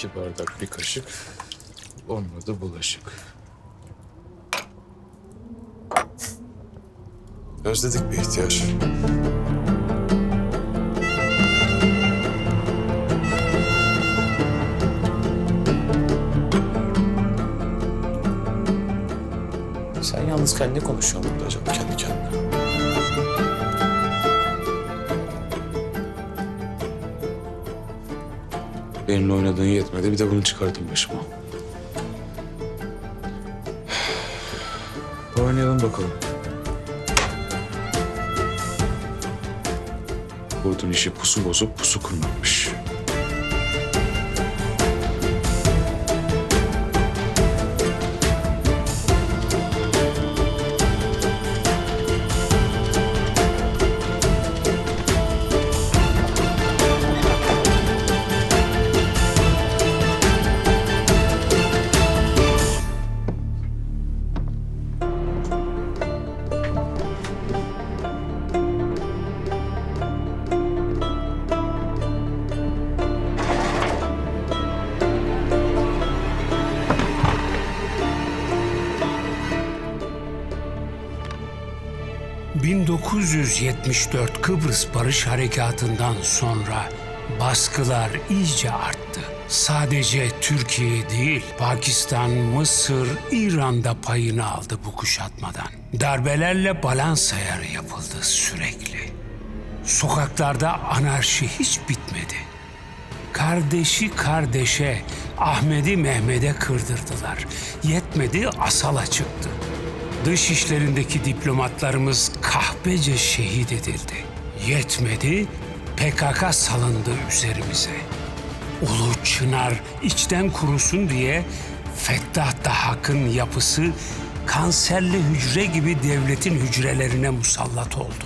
iki bardak bir kaşık. Olmadı bulaşık. Özledik bir ihtiyaç. Sen yalnızken ne konuşuyorsun burada acaba Benimle oynadığın yetmedi bir de bunu çıkardın başıma. Oynayalım bakalım. Kurdun işi pusu bozup pusu kurmakmış. ...1974 Kıbrıs Barış Harekatı'ndan sonra baskılar iyice arttı. Sadece Türkiye değil, Pakistan, Mısır, İran'da payını aldı bu kuşatmadan. Darbelerle balans ayarı yapıldı sürekli. Sokaklarda anarşi hiç bitmedi. Kardeşi kardeşe, Ahmet'i Mehmet'e kırdırdılar. Yetmedi asala çıktı. Dış işlerindeki diplomatlarımız kahpece şehit edildi. Yetmedi, PKK salındı üzerimize. Ulu Çınar içten kurusun diye Fettah Dahak'ın yapısı kanserli hücre gibi devletin hücrelerine musallat oldu.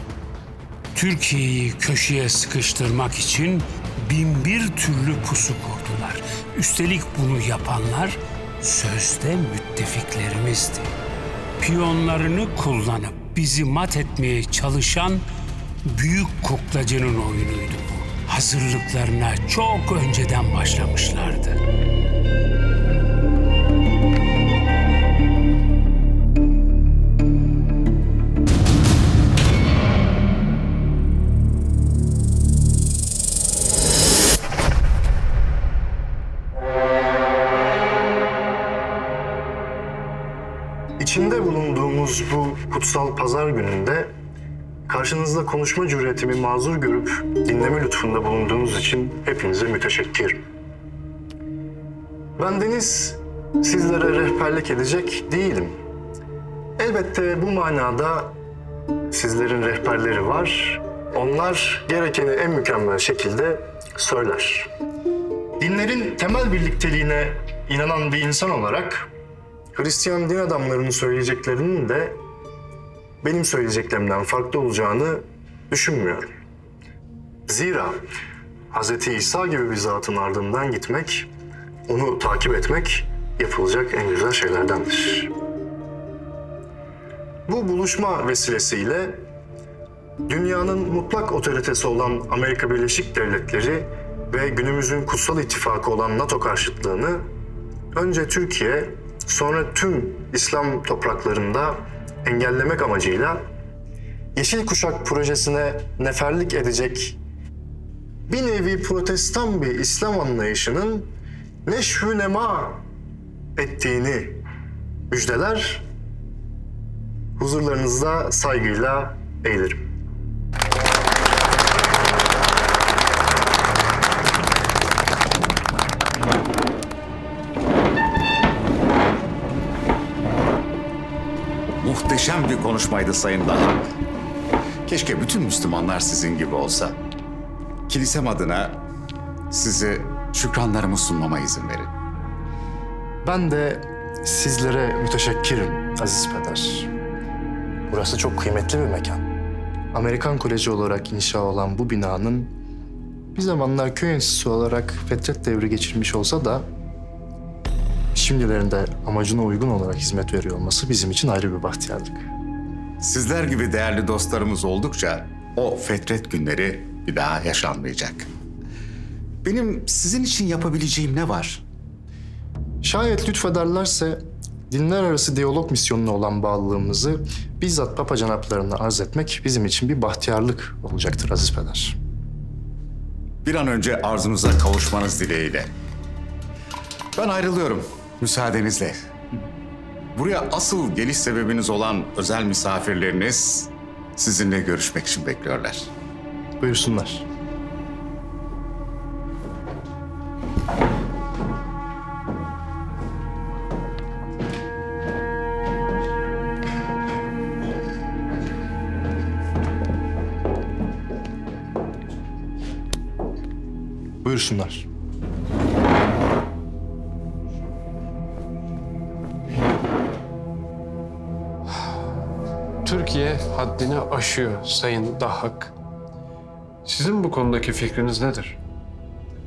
Türkiye'yi köşeye sıkıştırmak için bin bir türlü pusu kurdular. Üstelik bunu yapanlar sözde müttefiklerimizdi. Piyonlarını kullanıp bizi mat etmeye çalışan büyük kuklacının oyunuydu bu. Hazırlıklarına çok önceden başlamışlardı. Kutsal pazar gününde karşınızda konuşma cüretimi mazur görüp dinleme lütfunda bulunduğunuz için hepinize müteşekkirim. Ben Deniz sizlere rehberlik edecek değilim. Elbette bu manada sizlerin rehberleri var. Onlar gerekeni en mükemmel şekilde söyler. Dinlerin temel birlikteliğine inanan bir insan olarak Hristiyan din adamlarının söyleyeceklerinin de benim söyleyeceklerimden farklı olacağını düşünmüyorum. Zira Hz. İsa gibi bir zatın ardından gitmek, onu takip etmek yapılacak en güzel şeylerdendir. Bu buluşma vesilesiyle dünyanın mutlak otoritesi olan Amerika Birleşik Devletleri ve günümüzün kutsal ittifakı olan NATO karşıtlığını önce Türkiye, sonra tüm İslam topraklarında engellemek amacıyla Yeşil Kuşak projesine neferlik edecek bir nevi protestan bir İslam anlayışının neşvü nema ettiğini müjdeler, huzurlarınızda saygıyla eğilirim. Muhteşem bir konuşmaydı Sayın Dahak. Keşke bütün Müslümanlar sizin gibi olsa. Kilisem adına size şükranlarımı sunmama izin verin. Ben de sizlere müteşekkirim Aziz Peder. Burası çok kıymetli bir mekan. Amerikan Koleji olarak inşa olan bu binanın bir zamanlar köy enstitüsü olarak fetret devri geçirmiş olsa da şimdilerinde amacına uygun olarak hizmet veriyor olması bizim için ayrı bir bahtiyarlık. Sizler gibi değerli dostlarımız oldukça o fetret günleri bir daha yaşanmayacak. Benim sizin için yapabileceğim ne var? Şayet lütfederlerse dinler arası diyalog misyonuna olan bağlılığımızı bizzat Papa Canaplarına arz etmek bizim için bir bahtiyarlık olacaktır Aziz Peder. Bir an önce arzunuza kavuşmanız dileğiyle. Ben ayrılıyorum müsaadenizle. Buraya asıl geliş sebebiniz olan özel misafirleriniz sizinle görüşmek için bekliyorlar. Buyursunlar. Buyursunlar. Türkiye haddini aşıyor Sayın Dahak. Sizin bu konudaki fikriniz nedir?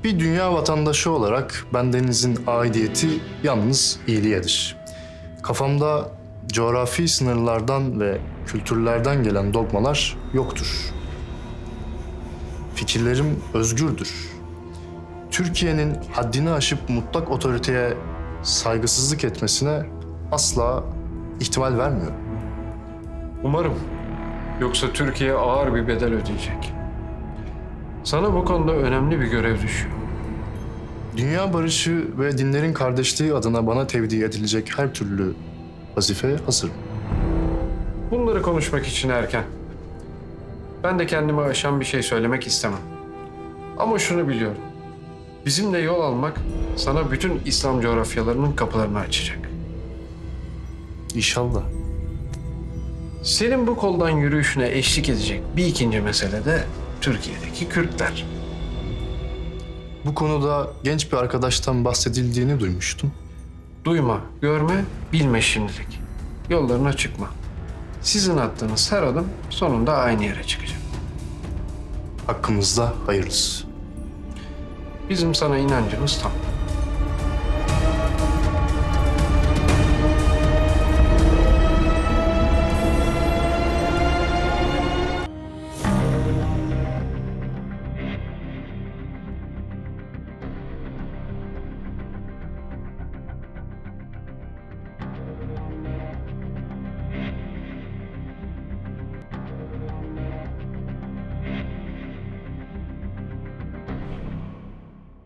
Bir dünya vatandaşı olarak bendenizin aidiyeti yalnız iyiliğedir. Kafamda coğrafi sınırlardan ve kültürlerden gelen dogmalar yoktur. Fikirlerim özgürdür. Türkiye'nin haddini aşıp mutlak otoriteye saygısızlık etmesine asla ihtimal vermiyorum. Umarım. Yoksa Türkiye ağır bir bedel ödeyecek. Sana bu konuda önemli bir görev düşüyor. Dünya barışı ve dinlerin kardeşliği adına bana tevdi edilecek her türlü vazifeye hazırım. Bunları konuşmak için erken. Ben de kendimi aşan bir şey söylemek istemem. Ama şunu biliyorum. Bizimle yol almak sana bütün İslam coğrafyalarının kapılarını açacak. İnşallah. Senin bu koldan yürüyüşüne eşlik edecek bir ikinci mesele de Türkiye'deki Kürtler. Bu konuda genç bir arkadaştan bahsedildiğini duymuştum. Duyma, görme, bilme şimdilik. Yollarına çıkma. Sizin attığınız her adım sonunda aynı yere çıkacak. Hakkımızda hayırlısı. Bizim sana inancımız tam.